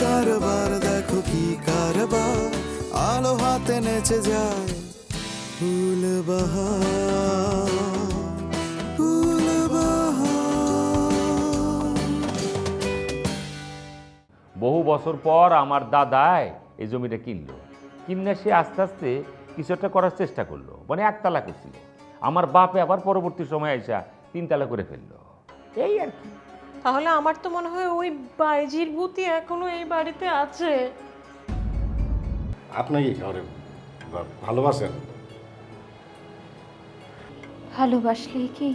কারবার, দেখো কি কারবার। আলো হাতে নেচে যায় ফুল বহু বছর পর আমার দাদায় এই জমিটা কিনলো। কিনে সে আস্তে আস্তে কিছু একটা করার চেষ্টা করল। মানে একতলা করছিল। আমার বাপে আবার পরবর্তী সময় এসে তিনতলা করে ফেলল। এই আর কি। তাহলে আমার তো মনে হয় ওই বাইজির ভূতি এখনও এই বাড়িতে আছে। আপনি কি ঘরে বা- ভালোবাসেন? ভালোবাসলেই কি?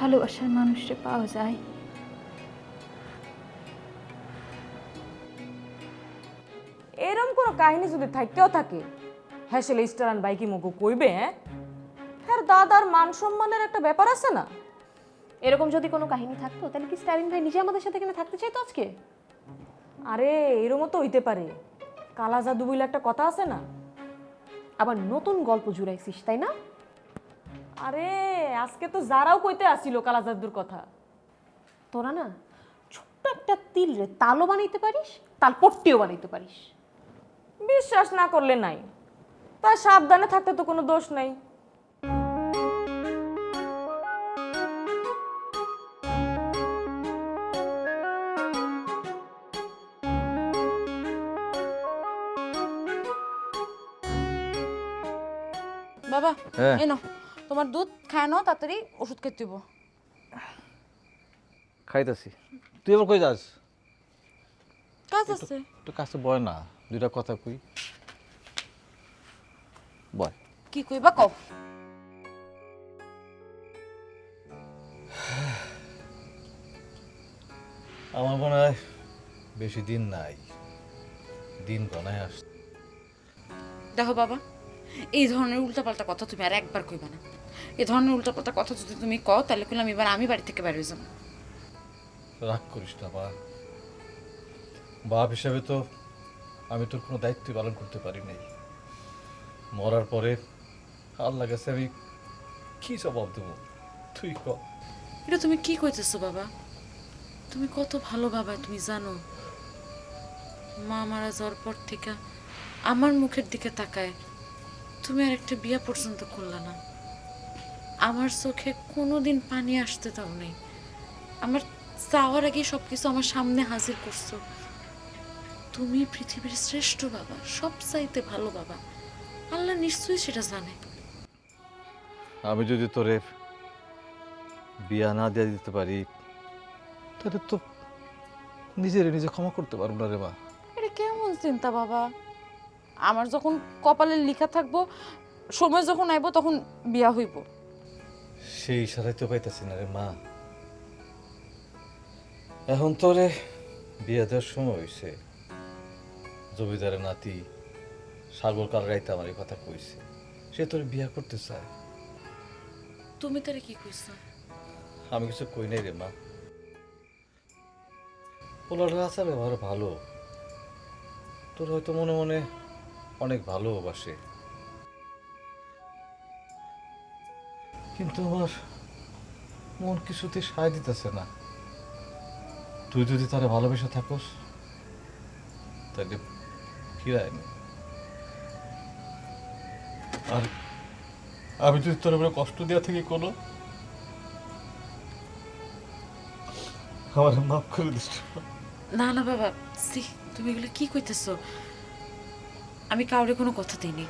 ভালোবাসার মানুষটা পাওয়া যায়। এরম কোনো কাহিনী যদি থাকতেও থাকে হ্যাঁ সে স্টারান বাইকি মুখো কইবে হ্যাঁ? হ্যাঁ দাদার মান সম্মানের একটা ব্যাপার আছে না? এরকম যদি কোনো কাহিনী থাকতো তাহলে কি স্টালিন ভাই নিজে আমাদের সাথে এখানে থাকতে চাইতো আজকে? আরে এরমও তো হইতে পারে। কালা জাদু বলে একটা কথা আছে না? আবার নতুন গল্প জুড়াইছিস তাই না? আরে আজকে তো যারাও কইতে আসিল কালা জাদুর কথা। তোরা না ছোট্ট একটা তিল রে তালও বানাইতে পারিস তাল পট্টিও বানাইতে পারিস। বিশ্বাস না করলে নাই। তা সাবধানে থাকতে তো কোনো দোষ নাই। হ্যাঁ। এনো তোমার দুধ খায় নাও তাড়াতাড়ি ওষুধ খেতে দিব খাইতেছি। তুই এবার কই যাস? কাজ আছে। একটু কাছে বয় না দুইটা কথা কই। বয়। কি কইবা কও। আমার মনে হয় বেশি দিন নাই দিন গনায় আস দেখো বাবা এই ধরনের উল্টাপাল্টা কথা তুমি আর একবার কইবা না। এই ধরনের উল্টাপাল্টা কথা যদি তুমি কও তাহলে কইলাম এবার আমি বাড়ি থেকে বের হয়ে যাব। রাগ করিস না বা বাপ হিসাবে তো আমি তোর কোনো দায়িত্ব পালন করতে পারি নাই। মরার পরে আল্লাহ কাছে আমি কি জবাব দেবো? তুই ক। এটা তুমি কি কইতেছো বাবা? তুমি কত ভালো বাবা তুমি জানো। মা মারা যাওয়ার পর থেকে আমার মুখের দিকে তাকায়। তুমি আর একটা বিয়া পর্যন্ত করলা না। আমার চোখে কোনো দিন পানি আসতে তাও নেই। আমার চাওয়ার আগে সব কিছু আমার সামনে হাজির করছ। তুমি পৃথিবীর শ্রেষ্ঠ বাবা সব চাইতে ভালো বাবা। আল্লাহ নিশ্চয়ই সেটা জানে। আমি যদি তোরে বিয়া না দিয়ে দিতে পারি তাহলে তো নিজেরে নিজে ক্ষমা করতে পারব না রে মা। এটা কেমন চিন্তা বাবা? আমার যখন কপালে লিখা থাকব সময় যখন আইব তখন বিয়া হইব। সেই ইশারাই তো পাইতেছি না রে মা। এখন তোরে বিয়া দেওয়ার সময় হয়েছে জমিদারের নাতি সাগর কাল রাইতে আমার এই কথা কইছে। সে তোরে বিয়া করতে চায়। তুমি তারে কি কইছো? আমি কিছু কই নাই রে মা। পোলাটা আছে ব্যবহার ভালো। তোর হয়তো মনে মনে অনেক ভালোবাসে। কিন্তু আমার মন কিছুতে সায় দিতেছে না। তুই যদি তারা ভালোবেসে থাকোস, তাহলে ফিরায় নে। আর আমি যদি তোর উপরে কষ্ট দেওয়া থেকে কোনো, আমার মাফ করে দিস। না না, বাবা সি তুমি এগুলো কি কইতেছো? আমি কাউরে কোনো কথা দিইনি।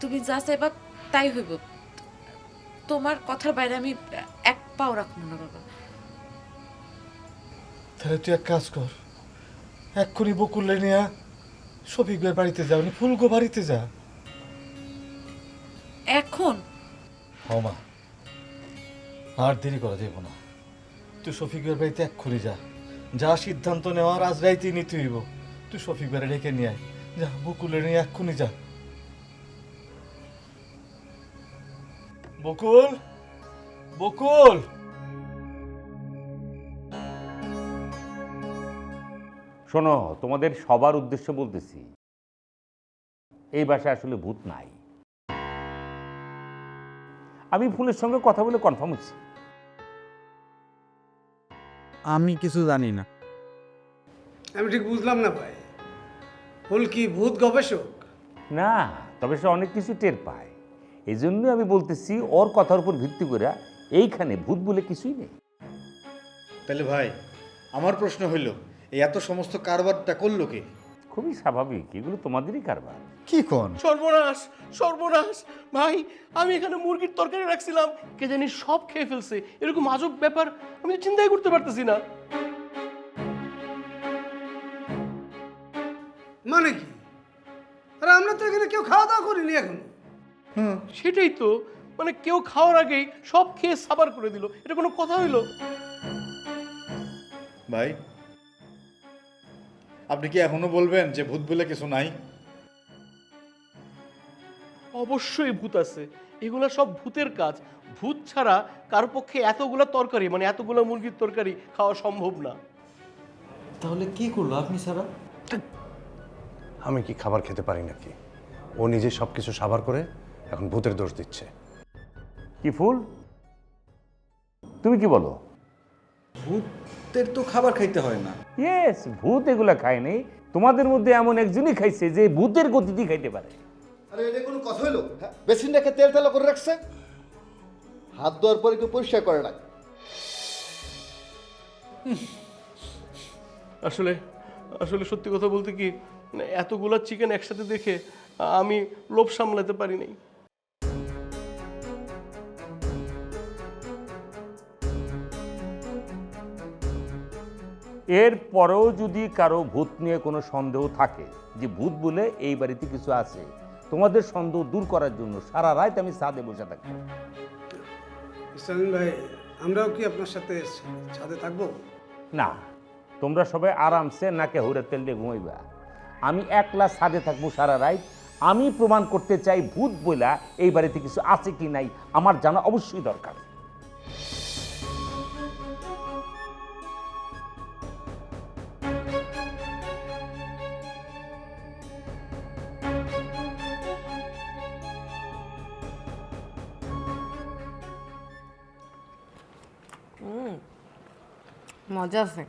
তুমি যা চাইবা তাই হইব। তোমার কথার বাইরে আমি এক পাও রাখব না বাবা। তাহলে তুই এক কাজ কর। এক্ষুনি বকুলে নিয়ে শফিক ভাইয়ের বাড়িতে যা উনি ফুলগো বাড়িতে যা। এখন? হমা আর দেরি করা যাইব না। তুই শফিকের বাড়িতে এক্ষুনি যা। যা সিদ্ধান্ত নেওয়ার আজ রাইতেই নিতে হইব। তুই শফিক বাড়ি রেখে নিয়ে আয়। যা বকুলে নিয়ে এক্ষুনি যা। বকুল বকুল। শোনো তোমাদের সবার উদ্দেশ্য বলতেছি এই বাসায় আসলে ভূত নাই। আমি ফুলের সঙ্গে কথা বলে কনফার্ম হচ্ছি। আমি কিছু জানি না। আমি ঠিক বুঝলাম না ভাই। ফুল কি ভূত গবেষক? না তবে সে অনেক কিছু টের পায়। এই জন্যই আমি বলতেছি ওর কথার উপর ভিত্তি করে এইখানে ভূত বলে কিছুই নেই। তাহলে ভাই আমার প্রশ্ন হইল এই এত সমস্ত কারবারটা করল কে? খুবই স্বাভাবিক এগুলো তোমাদেরই কারবার। কি কোন? সর্বনাশ সর্বনাশ। ভাই আমি এখানে মুরগির তরকারি রাখছিলাম কে জানি সব খেয়ে ফেলছে। এরকম আজব ব্যাপার আমি তো চিন্তাই করতে পারতেছি না। মানে কি? আরে আমরা তো এখানে কেউ খাওয়া দাওয়া করিনি এখন। সেটাই তো। মানে কেউ খাওয়ার আগেই সব খেয়ে সাবার করে দিল। এটা কোনো কথা হইল? ভাই আপনি কি এখনও বলবেন যে ভূত বলে কিছু নাই? অবশ্যই ভূত আছে। এগুলা সব ভূতের কাজ। ভূত ছাড়া কার পক্ষে এতগুলা তরকারি মানে এতগুলা মুরগির তরকারি খাওয়া সম্ভব না। তাহলে কি করল আপনি সারা? আমি কি খাবার খেতে পারি নাকি? ও নিজে সব কিছু সাবার করে এখন ভূতের দোষ দিচ্ছে। কি ফুল? তুমি কি বলো? ভূতের তো খাবার খাইতে হয় না। ইয়েস ভূত এগুলা খায়নি তোমাদের মধ্যে এমন একজনই খাইছে যে ভূতের গতিতেই খাইতে পারে। আরে এটা কোনো কথা হইল? বেসিন রেখে তেল তেলা করে রাখছে। হাত ধোয়ার পরে কেউ পরিষ্কার করে না আসলে আসলে সত্যি কথা বলতে কি এতগুলা চিকেন একসাথে দেখে আমি লোভ সামলাতে পারি নাই। এর পরেও যদি কারও ভূত নিয়ে কোনো সন্দেহ থাকে যে ভূত বলে এই বাড়িতে কিছু আছে তোমাদের সন্দেহ দূর করার জন্য সারা রাত আমি ছাদে বসে থাকি। ভাই আমরাও কি আপনার সাথে ছাদে থাকব? না তোমরা সবাই আরামসে নাকে হুরে তেল দিয়ে ঘুমাইবা। আমি একলা সাদে থাকব সারা রাত। আমি প্রমাণ করতে চাই ভূত বইলা এই বাড়িতে কিছু আছে কি নাই। আমার জানা অবশ্যই দরকার। মজা আছে।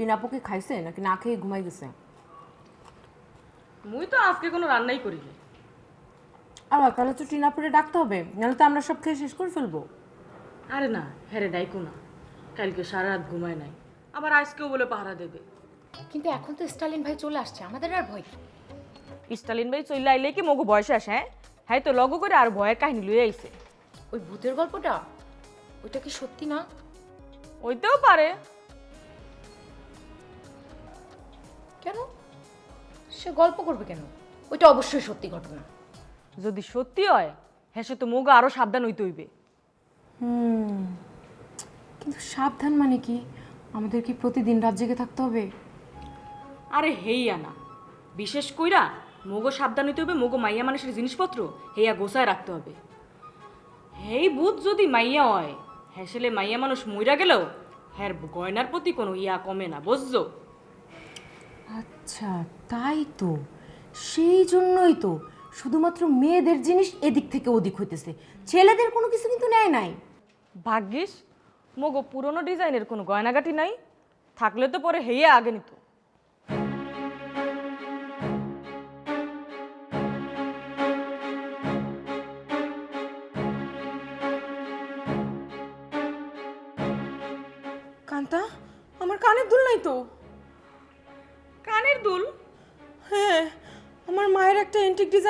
টিনাপু কি খাইছে নাকি না খেয়ে ঘুমাই গেছে? মুই তো আজকে কোনো রান্নাই করিনি। আবার তাহলে তো টিনাপুরে ডাকতে হবে নাহলে তো আমরা সব খেয়ে শেষ করে ফেলব। আরে না হ্যারে ডাইকো না। কালকে সারা রাত ঘুমায় নাই। আবার আজকেও বলে পাহারা দেবে। কিন্তু এখন তো স্টালিন ভাই চলে আসছে আমাদের আর ভয়। স্টালিন ভাই চলে আইলে কি মগু বয়সে আসে হ্যাঁ? হ্যাঁ তো লগো করে আর ভয়ের কাহিনী লুয়ে আইছে। ওই ভূতের গল্পটা ওইটা কি সত্যি না? ওইতেও পারে। কেন? সে গল্প করবে কেন? ওইটা অবশ্যই সত্যি ঘটনা। যদি সত্যি হয় হ্যাঁ সে তো মোগা আরও সাবধান হইতে হইবে। কিন্তু সাবধান মানে কি? আমাদের কি প্রতিদিন রাত জেগে থাকতে হবে? আরে হেইয়া না বিশেষ কইরা মোগো সাবধান হইতে হবে মোগো মাইয়া মানুষের জিনিসপত্র হেইয়া গোছায় রাখতে হবে। হেই বুধ যদি মাইয়া হয় হ্যাসেলে মাইয়া মানুষ মইরা গেলেও হ্যার গয়নার প্রতি কোনো ইয়া কমে না বুঝছ? আচ্ছা তাই তো। সেই জন্যই তো শুধুমাত্র মেয়েদের জিনিস এদিক থেকে ওদিক হইতেছে। ছেলেদের কোনো কিছু কিন্তু নেয় নাই। ভাগ্যিস, মোগো পুরনো ডিজাইনের কোনো গয়নাগাটি নাই। থাকলে তো পরে হেয়ে আগে নিত।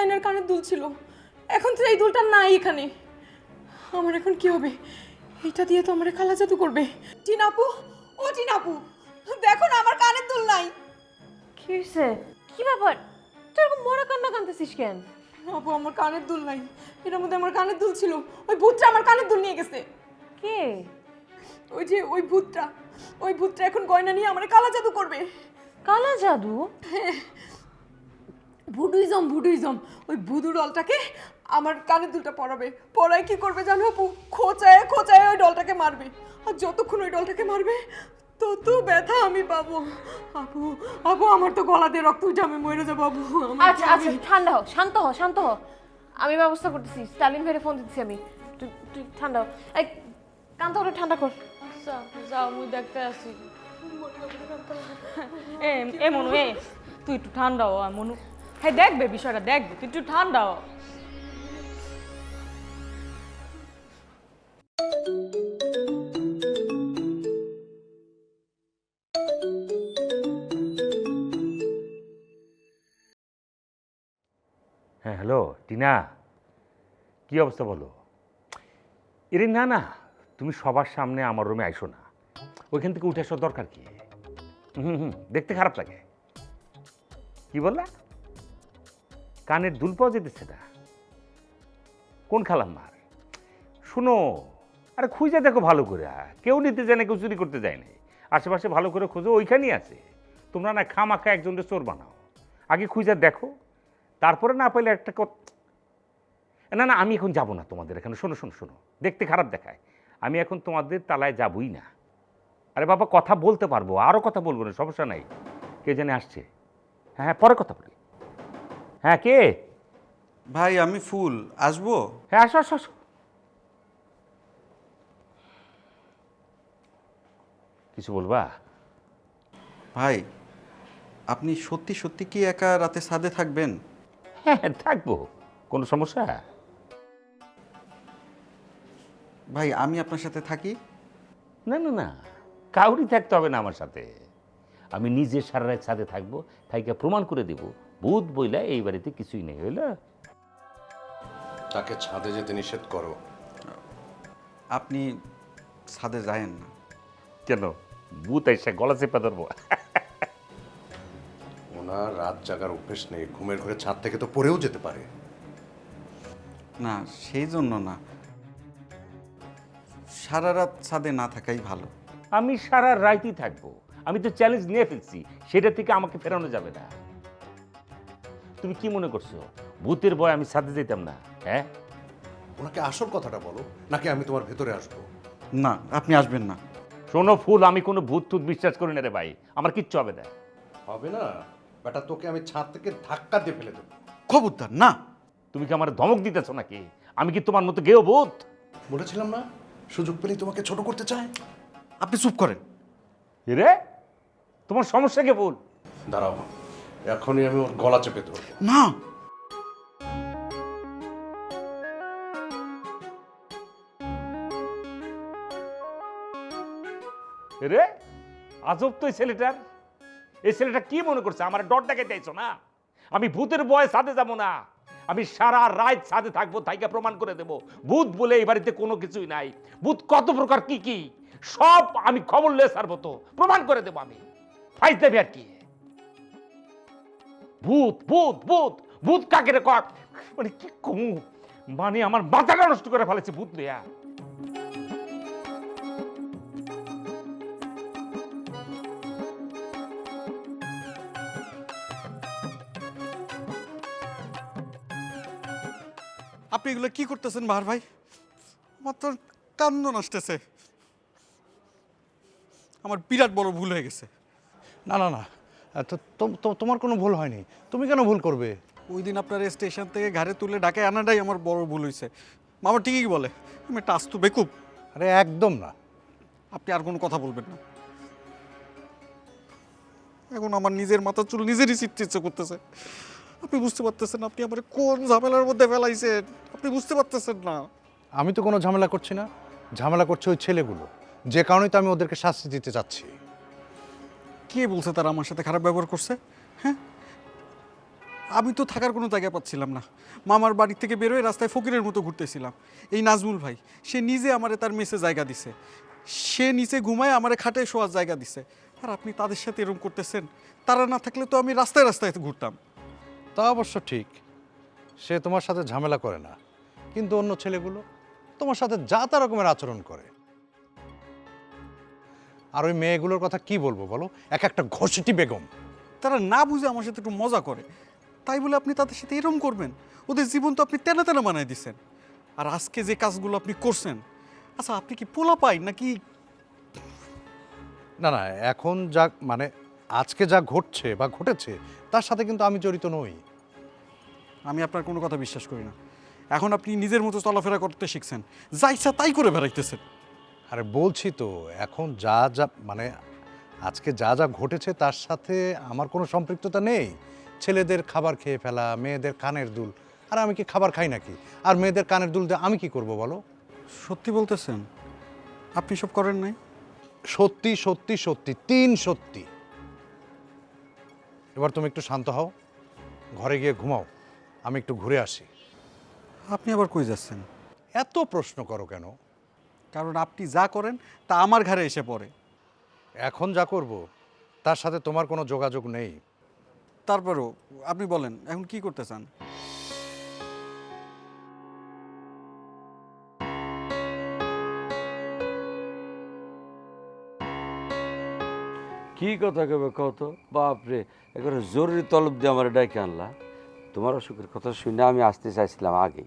ডিজাইনের কানের দুল ছিল। এখন তো এই দুলটা নাই এখানে। আমার এখন কি হবে? এইটা দিয়ে তো আমার খালা জাদু করবে। টিনাপু ও টিনাপু দেখো না আমার কানের দুল নাই। কি হয়েছে কি ব্যাপার? তুই এরকম মরা কান্না কানতেছিস কেন? আপু আমার কানের দুল নাই। এটার মধ্যে আমার কানের দুল ছিল। ওই ভূতটা আমার কানের দুল নিয়ে গেছে। কে? ওই যে ওই ভূতটা। ওই ভূতটা এখন গয়না নিয়ে আমার কালা জাদু করবে। কালা জাদু? ভুডুইজম ভুডুইজম। ওই ভুদু ডলটাকে আমার কানের দুলটা পড়াবে পরায় কি করবে জানো আপু? খোঁচায় খোঁচায় ওই ডলটাকে মারবে। আর যতক্ষণ ওই ডলটাকে মারবে তত ব্যথা আমি পাবো। আপু আপু আমার তো গলা দিয়ে রক্ত উঠে আমি মরে যাব আপু। আচ্ছা আচ্ছা ঠান্ডা হও শান্ত হও শান্ত হও। আমি ব্যবস্থা করতেছি স্টালিন ভাইরে ফোন দিচ্ছি আমি। তুই তুই ঠান্ডা হও। এই কান্ত ওটা ঠান্ডা কর। আচ্ছা যাও মুই দেখতে আসি। এ এ মনু এ তুই একটু ঠান্ডা হ আর মনু। হ্যাঁ দেখবে, বিষয়টা দেখবে তুই একটু ঠান্ডা হ্যাঁ হ্যালো, টিনা। কি অবস্থা বলো? এরে না না, তুমি সবার সামনে আমার রুমে আইসো না। ওইখান থেকে উঠে আসার দরকার কি? হুম হুম, দেখতে খারাপ লাগে। কি বললা? কানের দুল পাওয়া যেতেছে না। কোন খালাম্মার শুনো, আরে খুঁজে দেখো ভালো করে। কেউ নিতে যায় না, কেউ চুরি করতে যায় না। আশেপাশে ভালো করে খোঁজো, ওইখানেই আছে। তোমরা না খামাখা একজনকে চোর বানাও। আগে খুঁজে দেখো, তারপরে না পাইলে একটা না না, আমি এখন যাব না তোমাদের এখানে। শোনো শোনো শোনো, দেখতে খারাপ দেখায়। আমি এখন তোমাদের তালায় যাবই না। আরে বাবা, কথা বলতে পারব আরও কথা বলব না, সমস্যা নাই। কে জানে আসছে। হ্যাঁ হ্যাঁ পরে কথা বলি। হ্যাঁ কে? ভাই আমি ফুল। আসব? হ্যাঁ আসো আসো আসো। কিছু বলবা? ভাই আপনি সত্যি সত্যি কি একা রাতে ছাদে থাকবেন? হ্যাঁ হ্যাঁ, থাকব। কোনো সমস্যা? ভাই আমি আপনার সাথে থাকি? না না না। কাউরি থাকতে হবে না আমার সাথে। আমি নিজে সারা রাত সাথে থাকব তাইকে প্রমাণ করে দেব। ভূত বইলা এই বাড়িতে কিছুই নেই হইল? তাকে ছাদে যেতে নিষেধ করো। আপনি ছাদে যায়েন না। কেন? ভূত এসে গলা চেপে ধরবো। ওনার রাত জাগার অভ্যেস নেই ঘুমের ঘরে ছাদ থেকে তো পড়েও যেতে পারে। না সেই জন্য না। সারা রাত ছাদে না থাকাই ভালো। আমি সারা রাতই থাকব। আমি তো চ্যালেঞ্জ নিয়ে ফেলছি সেটা থেকে আমাকে ফেরানো যাবে না। তুমি কি মনে করছ? ভূতের ভয় আমি সাথে যেতাম না হ্যাঁ? ওনাকে আসল কথাটা বলো নাকি আমি তোমার ভেতরে আসব? না আপনি আসবেন না। শোনো ফুল আমি কোনো ভূত টুত বিশ্বাস করি না রে ভাই। আমার কিচ্ছু হবে না। হবে না? বেটা তোকে আমি ছাদ থেকে ধাক্কা দিয়ে ফেলে দেবো। খবরদার না। তুমি কি আমার ধমক দিতেছো নাকি? আমি কি তোমার মতো গেও ভূত? বলেছিলাম না সুযোগ পেলেই তোমাকে ছোট করতে চায় আপনি চুপ করেন। রে? তোমার সমস্যা কে ভুল দাঁড়াও। এখনই আমি ওর গলা চেপে দেবো না। রে আজব তো এই ছেলেটার। এই ছেলেটা কি মনে করছে? আমার ডর দেখাইতে চাইছো না? আমি ভূতের বয়ে সাথে যাব না। আমি সারা রাত সাথে থাকব তাইকে প্রমাণ করে দেব। ভূত বলে এই বাড়িতে কোনো কিছুই নাই। ভূত কত প্রকার কি কি সব আমি খবর লে সারবো তো। প্রমাণ করে দেবো আমি। ফাইজ দেবে আর কি? ভূত ভূত ভূত ভূত কাকে রে কর মানে কি কমু? মানে আমার মাথাটা নষ্ট করে ফেলেছে ভূত লিয়া আপনি এগুলো কি করতেছেন বাহার ভাই? আমার তো কান্দন আসতেছে। আমার বিরাট বড় ভুল হয়ে গেছে। না না না। তো তো- তো- তোমার কোনো ভুল হয়নি। তুমি কেন ভুল করবে? ওই দিন আপনার স্টেশন থেকে ঘাড়ে তুলে ডাকে আনাটাই আমার বড় ভুল হয়েছে মামা ঠিকই বলে আমি একটা আস্তু বেকুব। আরে একদম না। আপনি আর কোনো কথা বলবেন না। এখন আমার নিজের মাথা চুল নিজেরই চিটতে ইচ্ছে করতেছে। আপনি বুঝতে পারতেছেন আপনি আমার কোন ঝামেলার মধ্যে ফেলাইছেন। আপনি বুঝতে পারতেছেন না। আমি তো কোনো ঝামেলা করছি না। ঝামেলা করছে ওই ছেলেগুলো। যে কারণেই তো আমি ওদেরকে শাস্তি দিতে চাচ্ছি। কে বলছে তারা আমার সাথে খারাপ ব্যবহার করছে? হ্যাঁ? আমি তো থাকার কোনো জায়গা পাচ্ছিলাম না। মামার বাড়ি থেকে বেরোয় রাস্তায় ফকিরের মতো ঘুরতেছিলাম। এই নাজমুল ভাই, সে নিজে আমারে তার মেসে জায়গা দিছে। সে নিচে ঘুমায় আমারে খাটে শোয়ার জায়গা দিছে। আর আপনি তাদের সাথে এরকম করতেছেন? তারা না থাকলে তো আমি রাস্তায় রাস্তায় ঘুরতাম। তা অবশ্য ঠিক। সে তোমার সাথে ঝামেলা করে না। কিন্তু অন্য ছেলেগুলো তোমার সাথে যা তা রকমের আচরণ করে। আর ওই মেয়েগুলোর কথা কি বলব বলো? এক একটা ঘষিটি বেগম। তারা না বুঝে আমার সাথে একটু মজা করে। তাই বলে আপনি তাদের সাথে এরম করবেন? ওদের জীবন তো আপনি তেনা তেনা বানাই দিচ্ছেন আর আজকে যে কাজগুলো আপনি করছেন আচ্ছা আপনি কি পোলা পাই নাকি? না না এখন যা মানে আজকে যা ঘটছে বা ঘটেছে তার সাথে কিন্তু আমি জড়িত নই। আমি আপনার কোনো কথা বিশ্বাস করি না। এখন আপনি নিজের মতো চলাফেরা করতে শিখছেন। যা ইচ্ছা তাই করে বেড়াইতেছেন। আরে বলছি তো এখন যা যা মানে আজকে যা যা ঘটেছে তার সাথে আমার কোনো সম্পৃক্ততা নেই। ছেলেদের খাবার খেয়ে ফেলা মেয়েদের কানের দুল। আর আমি কি খাবার খাই নাকি? আর মেয়েদের কানের দুল দিয়ে আমি কি করব বলো? সত্যি বলতেছেন? আপনি সব করেন নাই? সত্যি সত্যি সত্যি তিন সত্যি। এবার তুমি একটু শান্ত হও ঘরে গিয়ে ঘুমাও আমি একটু ঘুরে আসি। আপনি আবার কই যাচ্ছেন? এত প্রশ্ন করো কেন? কারণ আপনি যা করেন তা আমার ঘরে এসে পড়ে। এখন যা করব তার সাথে তোমার কোনো যোগাযোগ নেই। তারপরেও আপনি বলেন এখন কি করতে চান? কি কথা কবে কত বাপরে একেবারে জরুরি তলব দিয়ে আমার ডাকে আনলা। তোমার অসুখের কথা শুনে আমি আসতে চাইছিলাম আগে।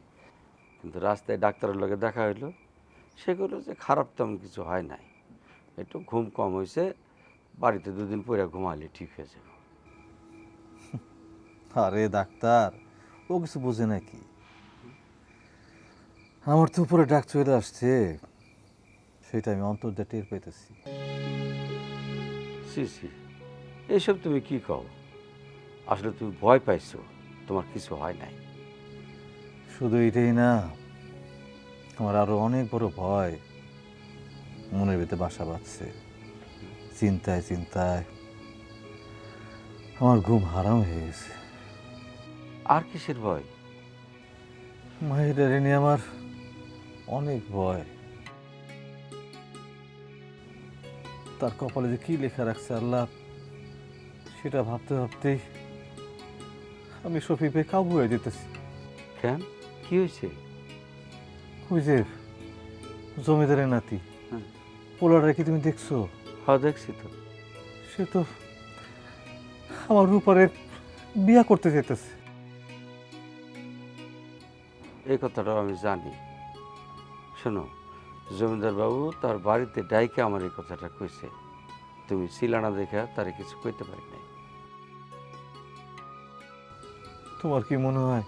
কিন্তু রাস্তায় ডাক্তারের লগে দেখা হইল সেগুলো যে খারাপ তেমন কিছু হয় নাই। একটু ঘুম কম হয়েছে বাড়িতে দুদিন পরে ঘুমালে ঠিক হয়ে যাবে। আরে ডাক্তার ও কিছু বোঝে নাকি? আমার তো উপরে ডাক চলে আসছে সেটা আমি অন্তর দিয়ে টের পাইতেছি। সি সি এইসব তুমি কি কও? আসলে তুমি ভয় পাইছো তোমার কিছু হয় নাই। শুধু এটাই না আমার আরও অনেক বড় ভয়। মনের ভিতরে বাসা বাঁধছে। চিন্তায় চিন্তায় আমার ঘুম হারাম হয়ে গেছে। আর কিসের ভয়? মায়ের নিয়ে আমার অনেক ভয়। তার কপালে যে কি লেখা রাখছে আল্লাহ সেটা ভাবতে ভাবতেই আমি ভাই কাবু হয়ে যেতেছি। কেন? কি হয়েছে? ওই যে জমিদারের নাতি। পোলাটা কি তুমি দেখছ? হ্যাঁ দেখছি তো। সে তো আমার রূপারে বিয়া করতে যেতেছে। এই কথাটাও আমি জানি। শোনো জমিদার বাবু তার বাড়িতে ডাইকে আমার এই কথাটা কইছে। তুমি ছিলানা দেখা তারে কিছু কইতে পারি নাই। তোমার কি মনে হয়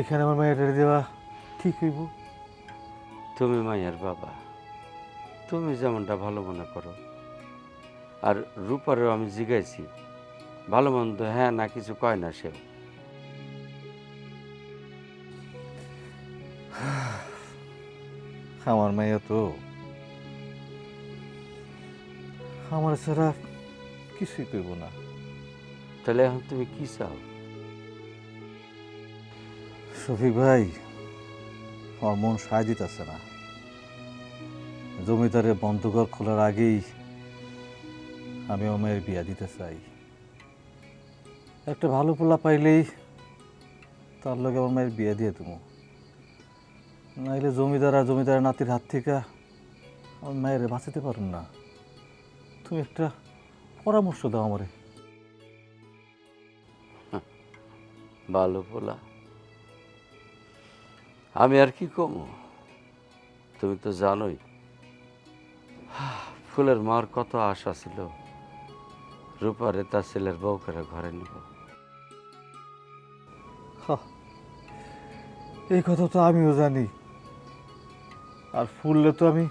এখানে আমার মায়ের দেওয়া ঠিক হইব। তুমি মাইয়ার বাবা। তুমি যেমনটা ভালো মনে করো। আর রূপারেও আমি জিগাইছি। ভালো মন্দ হ্যাঁ না কিছু কয় না সে আমার মাইয়া তো আমার ছাড়া কিছুই করব না। তাহলে এখন তুমি কি চাও? শফিক ভাই আমার মন সায় দিতেছে না। জমিদারের বন্ধঘর খোলার আগেই আমি মায়ের বিয়া দিতে চাই। একটা ভালো পোলা পাইলেই তার লগে আমার মায়ের বিয়া দিয়ে দেবো নাইলে জমিদার আর জমিদারের নাতির হাত থেকে আমার মায়ের বাঁচাতে পারুন না। তুমি একটা পরামর্শ দাও আমারে। ভালো পোলা। আমি আর কি কমো তুমি তো জানোই। ফুলের মার কত আশা ছিল। রূপারে তার ছেলের বউ করে ঘরে নিব। এই কথা তো আমিও জানি। আর ফুললে তো আমি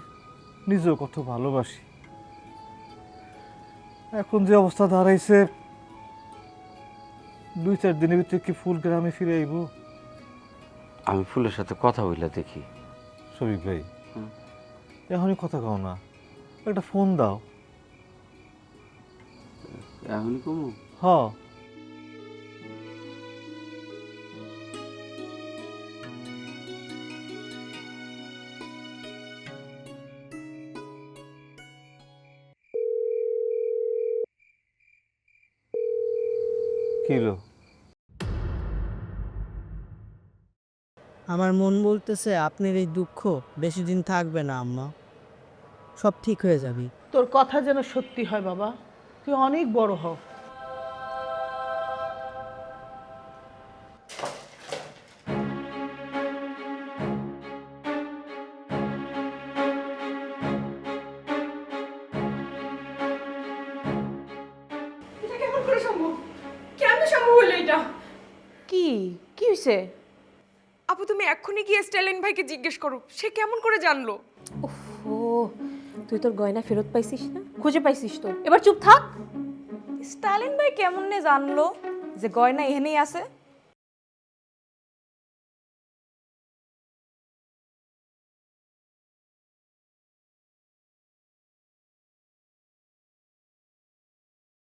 নিজেও কত ভালোবাসি। এখন যে অবস্থা দাঁড়াইছে দুই চার দিনের ভিতরে কি ফুল গ্রামে ফিরে আইব? আমি ফুলের সাথে কথা বললে দেখি। শফিক ভাই এখনই কথা কও না। একটা ফোন দাও। এখন কমু? হ। কিলো আমার মন বলতেছে আপনার এই দুঃখ বেশি দিন থাকবে না আম্মা। সব ঠিক হয়ে যাবে। তোর কথা যেন সত্যি হয় বাবা। তুই অনেক বড় হও। কি? কি হয়েছে এক্ষুনি গিয়ে স্ট্যালিন ভাইকে জিজ্ঞেস করো সে কেমন করে জানলো? ও তুই তোর গয়না ফেরত পাইছিস না? খুঁজে পাইছিস তো। এবার চুপ থাক। স্টালিন ভাই কেমন নে জানলো যে গয়না এখানেই আছে?